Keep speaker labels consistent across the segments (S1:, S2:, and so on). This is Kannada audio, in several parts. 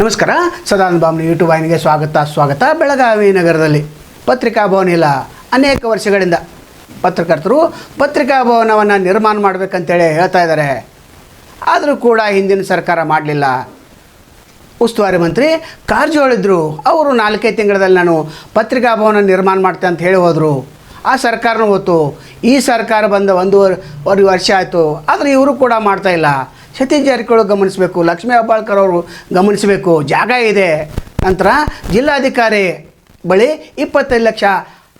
S1: ನಮಸ್ಕಾರ. ಸದಾನಂದ ಬಾಮ್ನಿ ಯೂಟ್ಯೂಬ್ ವಾಹಿನಿಗೆ ಸ್ವಾಗತ ಸ್ವಾಗತ. ಬೆಳಗಾವಿ ನಗರದಲ್ಲಿ ಪತ್ರಿಕಾ ಭವನ ಇಲ್ಲ. ಅನೇಕ ವರ್ಷಗಳಿಂದ ಪತ್ರಕರ್ತರು ಪತ್ರಿಕಾ ಭವನವನ್ನು ನಿರ್ಮಾಣ ಮಾಡಬೇಕಂತೇಳಿ ಹೇಳ್ತಾ ಇದ್ದಾರೆ. ಆದರೂ ಕೂಡ ಹಿಂದಿನ ಸರ್ಕಾರ ಮಾಡಲಿಲ್ಲ. ಉಸ್ತುವಾರಿ ಮಂತ್ರಿ ಕಾರ್ಜೋಳಿದ್ರು ಅವರು ನಾಲ್ಕೈದು ತಿಂಗಳಲ್ಲಿ ನಾನು ಪತ್ರಿಕಾ ಭವನ ನಿರ್ಮಾಣ ಮಾಡ್ತೆ ಅಂತ ಹೇಳಿ ಹೋದರು. ಆ ಸರ್ಕಾರನೂ ಹೋತು. ಈ ಸರ್ಕಾರ ಬಂದ ಒಂದೂವರೆ ಒಂದು ವರ್ಷ ಆಯಿತು. ಆದರೆ ಇವರು ಕೂಡ ಮಾಡ್ತಾ ಇಲ್ಲ. ಸತೀಶ್ ಜಾರಕಿಹೊಳಿ ಗಮನಿಸಬೇಕು, ಲಕ್ಷ್ಮೀ ಹೆಬ್ಬಾಳ್ಕರ್ ಅವರು ಗಮನಿಸಬೇಕು, ಜಾಗ ಇದೆ. ನಂತರ ಜಿಲ್ಲಾಧಿಕಾರಿ ಬಳಿ ಇಪ್ಪತ್ತೈದು ಲಕ್ಷ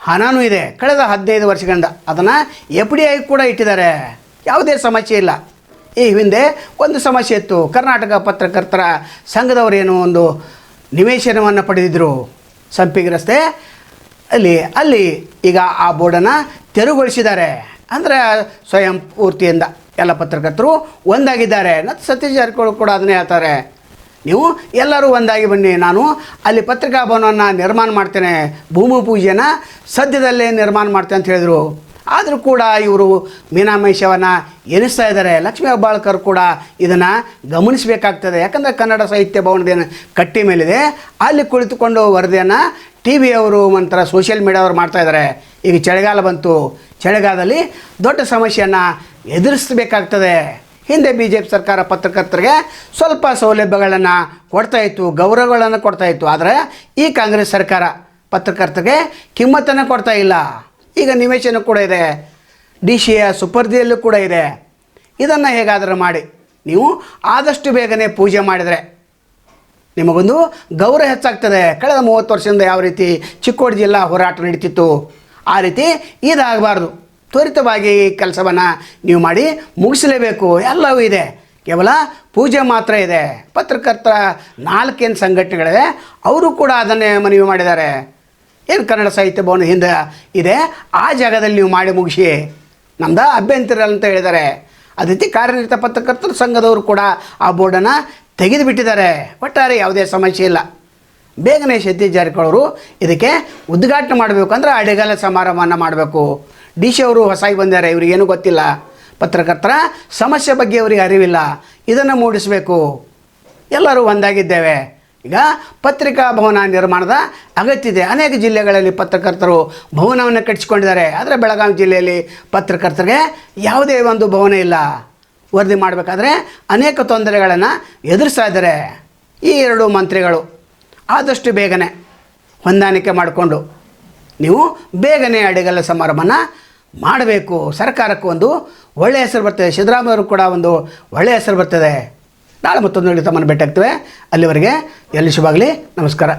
S1: ಹಣನೂ ಇದೆ. ಕಳೆದ ಹದಿನೈದು ವರ್ಷಗಳಿಂದ ಅದನ್ನು ಎಫ್ ಡಿ ಐ ಕೂಡ ಇಟ್ಟಿದ್ದಾರೆ. ಯಾವುದೇ ಸಮಸ್ಯೆ ಇಲ್ಲ. ಈ ಹಿಂದೆ ಒಂದು ಸಮಸ್ಯೆ ಇತ್ತು. ಕರ್ನಾಟಕ ಪತ್ರಕರ್ತರ ಸಂಘದವರೇನು ಒಂದು ನಿವೇಶನವನ್ನು ಪಡೆದಿದ್ದರು ಸಂಪಿಗೆ ರಸ್ತೆ ಅಲ್ಲಿ ಅಲ್ಲಿ ಈಗ ಆ ಬೋರ್ಡನ್ನು ತೆರವುಗೊಳಿಸಿದ್ದಾರೆ. ಅಂದರೆ ಸ್ವಯಂ ಪೂರ್ತಿಯಿಂದ. ಎಲ್ಲ ಪತ್ರಕರ್ತರು ಒಂದಾಗಿದ್ದಾರೆ. ಮತ್ತು ಸತೀಶ್ ಜಾರಕಿಹೊಳಿ ಕೂಡ ಅದನ್ನೇ ಹೇಳ್ತಾರೆ. ನೀವು ಎಲ್ಲರೂ ಒಂದಾಗಿ ಬನ್ನಿ. ನಾನು ಅಲ್ಲಿ ಪತ್ರಿಕಾ ಭವನವನ್ನು ನಿರ್ಮಾಣ ಮಾಡ್ತೇನೆ. ಭೂಮಿ ಪೂಜೆನ ಸದ್ಯದಲ್ಲೇ ನಿರ್ಮಾಣ ಮಾಡ್ತೇನೆ ಅಂತ ಹೇಳಿದರು. ಆದರೂ ಕೂಡ ಇವರು ಮೀನಾಮೇಷವನ್ನು ಎನಿಸ್ತಾ ಇದ್ದಾರೆ. ಲಕ್ಷ್ಮೀ ಹೆಬ್ಬಾಳ್ಕರ್ ಕೂಡ ಇದನ್ನು ಗಮನಿಸಬೇಕಾಗ್ತದೆ. ಯಾಕಂದರೆ ಕನ್ನಡ ಸಾಹಿತ್ಯ ಭವನದೇನು ಕಟ್ಟಿ ಮೇಲಿದೆ. ಅಲ್ಲಿ ಕುಳಿತುಕೊಂಡು ವರದಿಯನ್ನು ಟಿ ವಿಯವರು ಒಂಥರ ಸೋಷಿಯಲ್ ಮೀಡಿಯಾವ್ರು ಮಾಡ್ತಾಯಿದ್ದಾರೆ ಈಗ ಚಳಿಗಾಲ ಬಂತು. ಚಳಿಗಾಲದಲ್ಲಿ ದೊಡ್ಡ ಸಮಸ್ಯೆಯನ್ನು ಎದುರಿಸಬೇಕಾಗ್ತದೆ. ಹಿಂದೆ ಬಿ ಜೆ ಪಿ ಸರ್ಕಾರ ಪತ್ರಕರ್ತರಿಗೆ ಸ್ವಲ್ಪ ಸೌಲಭ್ಯಗಳನ್ನು ಕೊಡ್ತಾ ಇತ್ತು, ಗೌರವಗಳನ್ನು ಕೊಡ್ತಾಯಿತ್ತು ಆದರೆ ಈ ಕಾಂಗ್ರೆಸ್ ಸರ್ಕಾರ ಪತ್ರಕರ್ತರಿಗೆ ಕಿಮ್ಮತ್ತನ್ನು ಕೊಡ್ತಾ ಇಲ್ಲ. ಈಗ ನಿವೇಶನ ಕೂಡ ಇದೆ. ಡಿ ಸಿ ಎ ಸುಪರ್ದಿಯಲ್ಲೂ ಕೂಡ ಇದೆ. ಇದನ್ನು ಹೇಗಾದರೂ ಮಾಡಿ. ನೀವು ಆದಷ್ಟು ಬೇಗನೆ ಪೂಜೆ ಮಾಡಿದರೆ ನಿಮಗೊಂದು ಗೌರವ ಹೆಚ್ಚಾಗ್ತದೆ. ಕಳೆದ ಮೂವತ್ತು ವರ್ಷದಿಂದ ಯಾವ ರೀತಿ ಚಿಕ್ಕೋಡಿ ಜಿಲ್ಲಾ ಹೋರಾಟ ನಡೀತಿತ್ತು. ಆ ರೀತಿ ಇದಾಗಬಾರ್ದು. ತ್ವರಿತವಾಗಿ ಕೆಲಸವನ್ನು ನೀವು ಮಾಡಿ ಮುಗಿಸಲೇಬೇಕು. ಎಲ್ಲವೂ ಇದೆ. ಕೇವಲ ಪೂಜೆ ಮಾತ್ರ ಇದೆ. ಪತ್ರಕರ್ತರ ನಾಲ್ಕೇನು ಸಂಘಟನೆಗಳಿವೆ, ಅವರು ಕೂಡ ಅದನ್ನೇ ಮನವಿ ಮಾಡಿದ್ದಾರೆ. ಏನು ಕನ್ನಡ ಸಾಹಿತ್ಯ ಭವನ ಹಿಂದೆ ಇದೆ, ಆ ಜಾಗದಲ್ಲಿ ನೀವು ಮಾಡಿ ಮುಗಿಸಿ. ನಮ್ದು ಅಭ್ಯಂತರ ಅಂತ ಹೇಳಿದ್ದಾರೆ. ಅದೇ ರೀತಿ ಕಾರ್ಯನಿರತ ಪತ್ರಕರ್ತರ ಸಂಘದವರು ಕೂಡ ಆ ಬೋರ್ಡನ್ನು ತೆಗೆದುಬಿಟ್ಟಿದ್ದಾರೆ. ಒಟ್ಟಾರೆ ಯಾವುದೇ ಸಮಸ್ಯೆ ಇಲ್ಲ. ಬೇಗನೆ ಸತೀಶ್ ಜಾರಕಿಹೊಳಿ ಇದಕ್ಕೆ ಉದ್ಘಾಟನೆ ಮಾಡಬೇಕು ಅಂದರೆ ಅಡಿಗಾಲ ಸಮಾರಂಭವನ್ನು ಮಾಡಬೇಕು. ಡಿ ಸಿ ಅವರು ಹೊಸಾಗಿ ಬಂದಿದ್ದಾರೆ ಏನೂ ಗೊತ್ತಿಲ್ಲ. ಪತ್ರಕರ್ತರ ಸಮಸ್ಯೆ ಬಗ್ಗೆ ಅವರಿಗೆ ಅರಿವಿಲ್ಲ. ಇದನ್ನು ಮೂಡಿಸಬೇಕು. ಎಲ್ಲರೂ ಒಂದಾಗಿದ್ದೇವೆ. ಈಗ ಪತ್ರಿಕಾ ಭವನ ನಿರ್ಮಾಣದ ಅಗತ್ಯ ಇದೆ ಅನೇಕ ಜಿಲ್ಲೆಗಳಲ್ಲಿ ಪತ್ರಕರ್ತರು ಭವನವನ್ನು ಕಟ್ಟಿಸಿಕೊಂಡಿದ್ದಾರೆ. ಆದರೆ ಬೆಳಗಾವಿ ಜಿಲ್ಲೆಯಲ್ಲಿ ಪತ್ರಕರ್ತರಿಗೆ ಯಾವುದೇ ಒಂದು ಭವನ ಇಲ್ಲ. ವರದಿ ಮಾಡಬೇಕಾದ್ರೆ ಅನೇಕ ತೊಂದರೆಗಳನ್ನು ಎದುರಿಸ್ತಾ ಇದ್ದಾರೆ. ಈ ಎರಡು ಮಂತ್ರಿಗಳು. ಆದಷ್ಟು ಬೇಗನೆ ಹೊಂದಾಣಿಕೆ ಮಾಡಿಕೊಂಡು ನೀವು ಬೇಗನೆ ಅಡಿಗಲ್ಲ ಸಮಾರಂಭನ ಮಾಡಬೇಕು. ಸರ್ಕಾರಕ್ಕೂ ಒಂದು ಒಳ್ಳೆಯ ಹೆಸರು ಬರ್ತದೆ. ಸಿದ್ದರಾಮಯ್ಯವರು ಕೂಡ ಒಂದು ಒಳ್ಳೆಯ ಹೆಸರು ಬರ್ತದೆ. ನಾಳೆ ಮತ್ತೊಂದು ತಮ್ಮನ್ನು ಭೇಟಿ ಆಗ್ತೇವೆ ಅಲ್ಲಿವರೆಗೆ ಎಲ್ಲಿ ಶುಭಾಗಲಿ ನಮಸ್ಕಾರ.